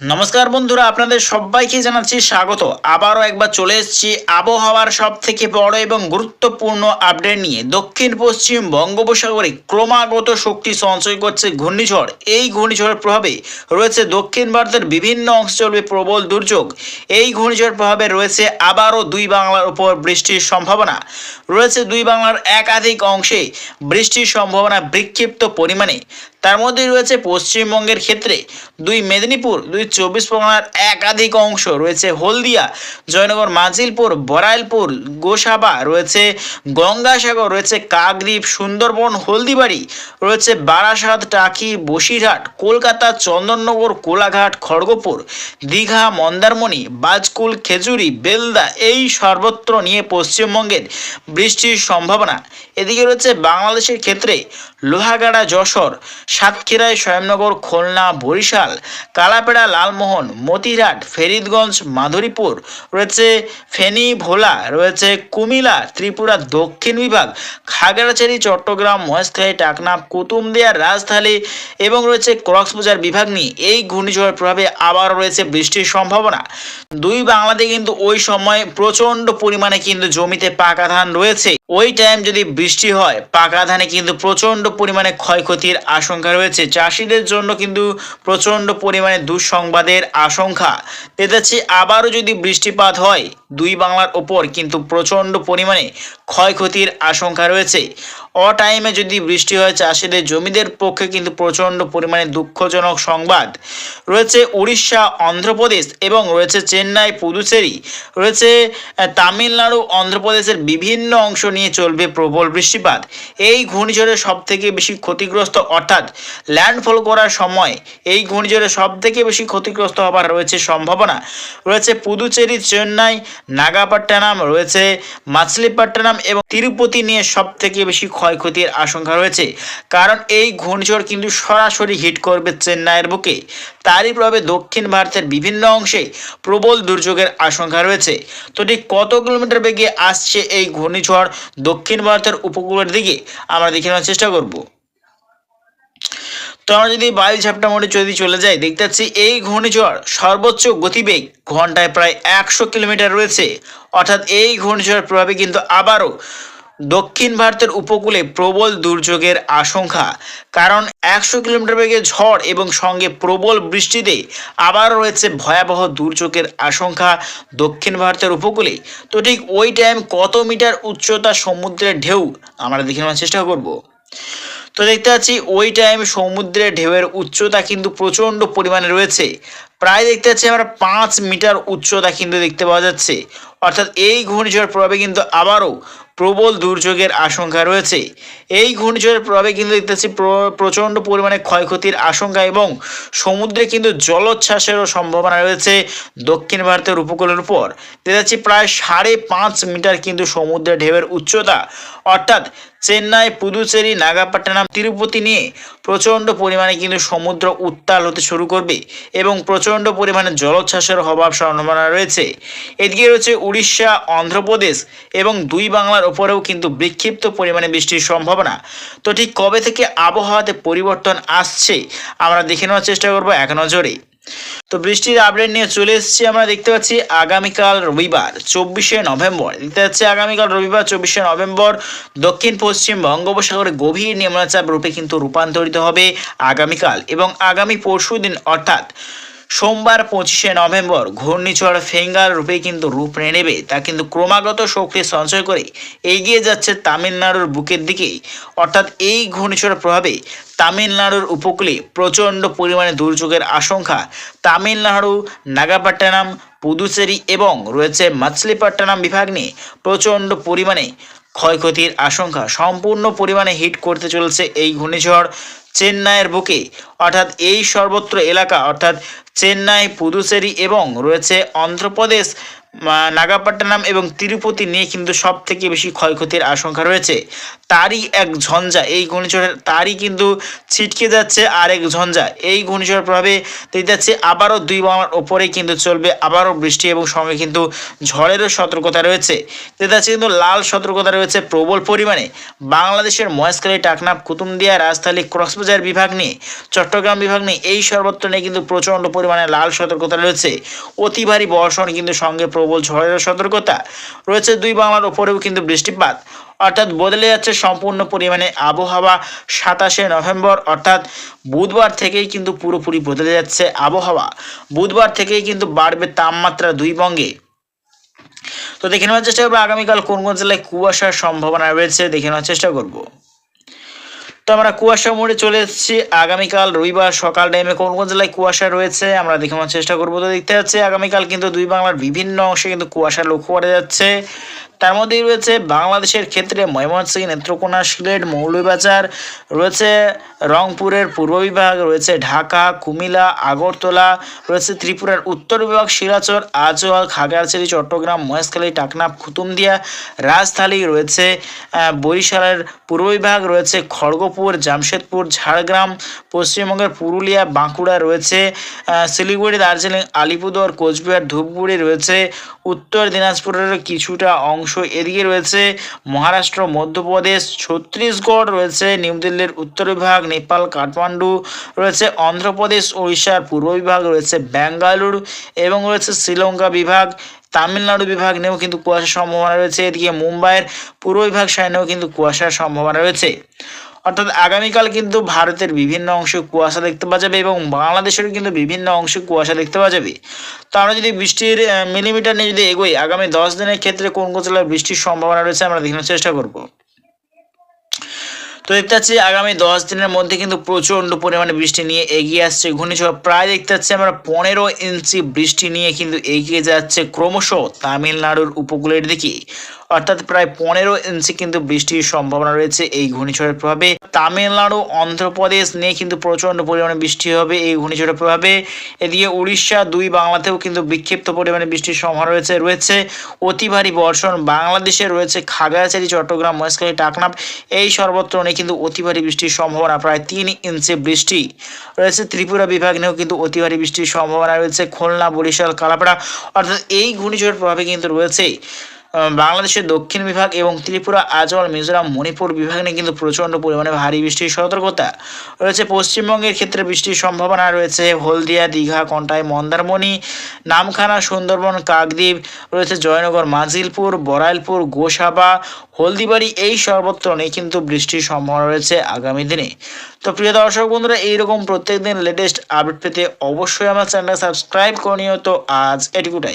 নমস্কার বন্ধুরা, আপনাদের সবাইকে জানাচ্ছি স্বাগত। আবারও একবার চলে এসেছি আবহাওয়ার সব থেকে বড় এবং গুরুত্বপূর্ণ আপডেট নিয়ে। দক্ষিণ, পশ্চিম বঙ্গোপসাগরে ক্রমাগত শক্তি সঞ্চয় করছে ঘূর্ণিঝড়। এই ঘূর্ণিঝড়ের প্রভাবে রয়েছে দক্ষিণ ভারতের বিভিন্ন অংশে চলবে প্রবল দুর্যোগ। এই ঘূর্ণিঝড়ের প্রভাবে রয়েছে আবারও দুই বাংলার উপর বৃষ্টির সম্ভাবনা। রয়েছে দুই বাংলার একাধিক অংশে বৃষ্টির সম্ভাবনা বিক্ষিপ্ত পরিমাণে। তার মধ্যে রয়েছে পশ্চিমবঙ্গের ক্ষেত্রে দুই মেদিনীপুর, দুই চব্বিশ পরগনার একাধিক অংশ রয়েছে হলদিয়া, জয়নগর, মাজিলপুর বরাইলপুর গোসাবা, রয়েছে গঙ্গাসাগর, রয়েছে কাকদ্বীপ, সুন্দরবন, হলদিবাড়ি, রয়েছে বারাসাত, টাকি, বসিরহাট, কলকাতা, চন্দননগর, কোলাঘাট, খড়গপুর, দীঘা, মন্দারমণি, বাজকুল, খেজুরি, বেলদা, এই সর্বত্র নিয়ে পশ্চিমবঙ্গের বৃষ্টির সম্ভাবনা। এদিকে রয়েছে বাংলাদেশের ক্ষেত্রে লোহাগাড়া, যশোর, সাতক্ষীরায়, স্বয়ংনগর, খুলনা, বরিশাল, কালাপেড়া লালমোহন মতিরহাট ফেরিদগঞ্জ, মাধুরীপুর, রয়েছে ফেনী, ভোলা, রয়েছে কুমিল্লা, ত্রিপুরা, দক্ষিণ বিভাগ, খাগড়াছড়ি, চট্টগ্রাম, মহেশখালী, টাকনাফ কুতুমদিয়া রাজধানী এবং রয়েছে কক্সবাজার বিভাগ নিয়ে এই ঘূর্ণিঝড়ের প্রভাবে আবার রয়েছে বৃষ্টির সম্ভাবনা। দুই বাংলাতে কিন্তু ওই সময় প্রচণ্ড পরিমাণে কিন্তু জমিতে পাকা ধান রয়েছে। ওই টাইম যদি বৃষ্টি হয়, পাকা ধানে কিন্তু প্রচণ্ড পরিমাণে ক্ষয়ক্ষতির আশঙ্কা রয়েছে। চাষিদের জন্য কিন্তু প্রচণ্ড পরিমাণে দুঃসংবাদের আশঙ্কা। দেখতে আবারও যদি বৃষ্টিপাত হয় দুই বাংলার ওপর কিন্তু প্রচণ্ড পরিমাণে ক্ষয়ক্ষতির আশঙ্কা রয়েছে। অ টাইমে যদি বৃষ্টি হয়, চাষিদের জমিদের পক্ষে কিন্তু প্রচণ্ড পরিমাণে দুঃখজনক সংবাদ। রয়েছে উড়িষ্যা, অন্ধ্রপ্রদেশ এবং রয়েছে চেন্নাই, পুদুচেরি। রয়েছে তামিলনাড়ু, অন্ধ্রপ্রদেশের বিভিন্ন অংশ নিয়ে চলবে প্রবল বৃষ্টিপাত। এই ঘূর্ণিঝড়ের সব থেকে বেশি ক্ষতিগ্রস্ত অর্থাৎ ল্যান্ডফল করার সময় এই ঘূর্ণিঝড়ের সব থেকে বেশি ক্ষতিগ্রস্ত হবার রয়েছে সম্ভাবনা। রয়েছে পুদুচেরি, চেন্নাই নাগাপট্টনম রয়েছে, মাছলিপট্টনম এবং তিরুপতি নিয়ে সব থেকে বেশি ক্ষয়ক্ষতির আশঙ্কা রয়েছে। কারণ এই ঘূর্ণিঝড় কিন্তু সরাসরি হিট করবে চেন্নাইয়ের বুকে। তারই প্রভাবে দক্ষিণ ভারতের বিভিন্ন অংশে প্রবল দুর্যোগের আশঙ্কা রয়েছে। তো ঠিক কত কিলোমিটার বেগে আসছে এই ঘূর্ণিঝড় দক্ষিণ ভারতের উপকূলের দিকে? আমরা দেখে নেওয়ার চেষ্টা করব। তো আমরা যদি বায়ু ঝাপটা মোড়ে যদি চলে যাই, দেখতে পাচ্ছি এই ঘূর্ণিঝড় সর্বোচ্চ গতিবেগ ঘন্টায় প্রায় একশো কিলোমিটার রয়েছে। অর্থাৎ এই ঘূর্ণিঝড়ের প্রভাবে কিন্তু আবারও দক্ষিণ ভারতের উপকূলে প্রবল দুর্যোগের আশঙ্কা। কারণ একশো কিলোমিটার বেগে ঝড় এবং সঙ্গে প্রবল বৃষ্টিতে আবার রয়েছে ভয়াবহ দুর্যোগের আশঙ্কা দক্ষিণ ভারতের উপকূলে। তো ঠিক ওই টাইম কত মিটার উচ্চতা সমুদ্রের ঢেউ আমরা দেখে নেওয়ার চেষ্টা করব। তো দেখতে পাচ্ছি, ওই টাইম সমুদ্রের ঢেউয়ের উচ্চতা কিন্তু প্রচণ্ড পরিমাণে রয়েছে। প্রায় দেখতে পাচ্ছি আমরা পাঁচ মিটার উচ্চতা কিন্তু দেখতে পাওয়া যাচ্ছে। অর্থাৎ এই ঘূর্ণিঝড়ের প্রভাবে কিন্তু আবারও প্রবল দুর্যোগের আশঙ্কা রয়েছে। এই ঘূর্ণিঝড়ের প্রভাবে কিন্তু দেখতে পাচ্ছি প্রচণ্ড পরিমাণে ক্ষয়ক্ষতির আশঙ্কা এবং সমুদ্রে কিন্তু জলোচ্ছ্বাসেরও সম্ভাবনা রয়েছে দক্ষিণ ভারতের উপকূলের উপর। দেখতে প্রায় সাড়ে পাঁচ মিটার কিন্তু সমুদ্রের ঢেউয়ের উচ্চতা। অর্থাৎ চেন্নাই, পুদুচেরি, নাগাপট্টনম, তিরুপতি নিয়ে প্রচণ্ড পরিমাণে কিন্তু সমুদ্র উত্তাল হতে শুরু করবে এবং প্রচণ্ড পরিমাণে জলোচ্ছ্বাসের অভাব সম্ভাবনা রয়েছে। এদিকে রয়েছে উড়িষ্যা, অন্ধ্রপ্রদেশ এবং দুই বাংলার ওপরেও কিন্তু বিক্ষিপ্ত পরিমাণে বৃষ্টির সম্ভাবনা। তো ঠিক কবে থেকে আবহাওয়াতে পরিবর্তন আসছে, আমরা দেখে নেওয়ার চেষ্টা করব এক নজরে। তো বৃষ্টির আপডেট নিয়ে চলে এসেছি, আমরা দেখতে পাচ্ছি আগামীকাল রবিবার, চব্বিশে নভেম্বর। দেখতে পাচ্ছি আগামীকাল রবিবার, চব্বিশে নভেম্বর, দক্ষিণ, পশ্চিম বঙ্গোপসাগরে গভীর নিম্নচাপ রূপে কিন্তু রূপান্তরিত হবে আগামীকাল এবং আগামী পরশু দিন অর্থাৎ সোমবার পঁচিশে নভেম্বর ঘূর্ণিঝড় ফেঙ্গার রূপে কিন্তু রূপ নেবে। তা কিন্তু ক্রমাগত শক্তি সঞ্চয় করে এগিয়ে যাচ্ছে তামিলনাড়ুর বুকের দিকে। অর্থাৎ এই ঘূর্ণিঝড়ের প্রভাবে তামিলনাড়ুর উপকূলে প্রচণ্ড পরিমাণে দুর্যোগের আশঙ্কা তামিলনাড়ু নাগাপট্টনম পুদুচেরি এবং রয়েছে মাছলিপট্টনম বিভাগ নিয়ে প্রচণ্ড পরিমাণে ক্ষয়ক্ষতির আশঙ্কা সম্পূর্ণ পরিমাণে হিট করতে চলেছে এই ঘূর্ণিঝড় চেন্নাইয়ের বুকে। অর্থাৎ এই সর্বত্র এলাকা, অর্থাৎ চেন্নাই, পুদুচেরি এবং রয়েছে অন্ধ্রপ্রদেশ নাগাপাট্টানাম এবং তিরুপতি নিয়ে কিন্তু সব থেকে বেশি ক্ষয়ক্ষতির আশঙ্কা রয়েছে। তারই এক ঝঞ্ঝা, এই ঘূর্ণিঝড়ের তারই কিন্তু ছিটকে যাচ্ছে আর এক ঝঞ্ঝা। এই ঘূর্ণিঝড়ের প্রভাবে দেখতে যাচ্ছে আবারও দুই বাংলার ওপরেই কিন্তু চলবে আবারও বৃষ্টি এবং সঙ্গে কিন্তু ঝড়েরও সতর্কতা রয়েছে। দেখতে যাচ্ছে কিন্তু লাল সতর্কতা রয়েছে প্রবল পরিমাণে। বাংলাদেশের মহেশখালী, টাকনাফ কুতুমদিয়া রাজধানী ক্রসবাজার বিভাগ নিয়ে, চট্টগ্রাম বিভাগ নিয়ে এই সর্বত্র নিয়ে কিন্তু প্রচণ্ড পরিমাণে লাল সতর্কতা রয়েছে। অতি ভারী বর্ষণ কিন্তু সঙ্গে প্রবল ঝড়েরও সতর্কতা। রয়েছে দুই বাংলার ওপরেও কিন্তু বৃষ্টিপাত। অর্থাৎ বদলে যাচ্ছে সম্পূর্ণ পরিমাণে আবহাওয়া সাতাশে নভেম্বর। অর্থাৎ বুধবার থেকেই কিন্তু পুরোপুরি বদলে যাচ্ছে আবহাওয়া। বুধবার থেকেই কিন্তু বাড়বে তাপমাত্রা দুই বঙ্গে। তো দেখে নেওয়ার চেষ্টা করব আগামীকাল কোন কোন জেলায় কুয়াশার সম্ভাবনা রয়েছে দেখে নেওয়ার চেষ্টা করব। তো আমরা কুয়াশা মোড়ে চলে এসেছি। আগামীকাল রবিবার সকাল টাইমে কোন কোন জেলায় কুয়াশা রয়েছে আমরা দেখে চেষ্টা করব। তো দেখতে যাচ্ছে আগামীকাল কিন্তু দুই বাংলার বিভিন্ন অংশে কিন্তু কুয়াশা লক্ষ্য করা যাচ্ছে। তার মধ্যেই রয়েছে বাংলাদেশের ক্ষেত্রে ময়মনসিংহ, নেত্রকোনা, সিলেট, মৌলভীবাজার, রয়েছে রংপুরের পূর্ব বিভাগ, রয়েছে ঢাকা, কুমিল্লা, আগরতলা, রয়েছে ত্রিপুরার উত্তর বিভাগ, শিলাচর আজওয়াল খাগড়াছড়ি, চট্টগ্রাম, মহেশখালী, টাকনাফ, খুতুমদিয়া, রাজধানী, রয়েছে বরিশালের পূর্ব বিভাগ, রয়েছে খড়গপুর, জামশেদপুর, ঝাড়গ্রাম, পশ্চিমবঙ্গের পুরুলিয়া, বাঁকুড়া, রয়েছে শিলিগুড়ি, দার্জিলিং, আলিপুরদুয়ার, কোচবিহার, ধূপগুড়ি, রয়েছে, উত্তর দিনাজপুরের কিছুটা অংশ। এদিকে রয়েছে মহারাষ্ট্র, মধ্যপ্রদেশ, ছত্তিশগড় রয়েছে, নিউ দিল্লির উত্তর বিভাগ, নেপাল, কাঠমান্ডু রয়েছে, অন্ধ্রপ্রদেশ উড়িষ্যার পূর্ব বিভাগ রয়েছে বেঙ্গালুরু এবং রয়েছে শ্রীলঙ্কা বিভাগ, তামিলনাড়ু বিভাগ নিয়েও কিন্তু কুয়াশার সম্ভাবনা রয়েছে। এদিকে মুম্বাইয়ের পূর্ব বিভাগ সাইনেও কিন্তু কুয়াশার সম্ভাবনা রয়েছে। অর্থাৎ আগামীকাল কিন্তু ভারতের বিভিন্ন অংশে কুয়াশা দেখতে পাওয়া যাবে এবং বাংলাদেশেরও কিন্তু বিভিন্ন অংশে কুয়াশা দেখতে পাওয়া যাবে। তো আমরা যদি বৃষ্টির মিলিমিটার নিয়ে যদি এগোই, আগামী দশ দিনের ক্ষেত্রে কোন কোন জেলায় বৃষ্টির সম্ভাবনা রয়েছে আমরা দেখানোর চেষ্টা করব। তো দেখতে পাচ্ছি আগামী দশ দিনের মধ্যে কিন্তু প্রচণ্ড পরিমাণে বৃষ্টি নিয়ে এগিয়ে আসছে ঘূর্ণিঝড়। প্রায় দেখতে পাচ্ছি আমরা পনেরো ইঞ্চি বৃষ্টি নিয়ে কিন্তু এগিয়ে যাচ্ছে ক্রমশ তামিলনাড়ুর উপকূলের দিকে। অর্থাৎ প্রায় পনেরো ইঞ্চি কিন্তু বৃষ্টির সম্ভাবনা রয়েছে এই ঘূর্ণিঝড়ের প্রভাবে। তামিলনাড়ু, অন্ধ্রপ্রদেশ নিয়ে কিন্তু প্রচণ্ড পরিমাণে বৃষ্টি হবে এই ঘূর্ণিঝড়ের প্রভাবে। এদিকে উড়িষ্যা, দুই বাংলাতেও কিন্তু বিক্ষিপ্ত পরিমাণে বৃষ্টির সম্ভাবনা রয়েছে রয়েছে অতি ভারী বর্ষণ। বাংলাদেশে রয়েছে খাগড়াছড়ি, চট্টগ্রাম, মহেশখালী, টাকনাফ। এই সর্বত্র নিয়ে কিন্তু অতি ভারী বৃষ্টির সম্ভাবনা প্রায় তিন ইঞ্চি বৃষ্টি রয়েছে। ত্রিপুরা বিভাগ নিয়েও কিন্তু অতি ভারী বৃষ্টির সম্ভাবনা রয়েছে। খুলনা, বরিশাল, কালাপাড়া অর্থাৎ এই ঘূর্ণিঝড়ের প্রভাবে কিন্তু রয়েছে। বাংলাদেশের দক্ষিণ বিভাগ এবং ত্রিপুরা আজল মিজোরাম, মণিপুর বিভাগ নিয়ে কিন্তু প্রচণ্ড পরিমাণে ভারী বৃষ্টির সতর্কতা রয়েছে। পশ্চিমবঙ্গের ক্ষেত্রে বৃষ্টির সম্ভাবনা রয়েছে। হলদিয়া, দীঘা, কন্টাই, মন্দারমণি, নামখানা, সুন্দরবন, কাকদ্বীপ রয়েছে, জয়নগর, মাজিলপুর বরাইলপুর গোসাবা, হলদিবাড়ি এই সর্বত্র নিয়ে কিন্তু বৃষ্টির সম্ভাবনা রয়েছে আগামী দিনে। তো প্রিয় দর্শক বন্ধুরা, এইরকম প্রত্যেকদিন লেটেস্ট আপডেট পেতে অবশ্যই আমার চ্যানেলটা সাবস্ক্রাইব করে নিও তো আজ এটুকুটাই।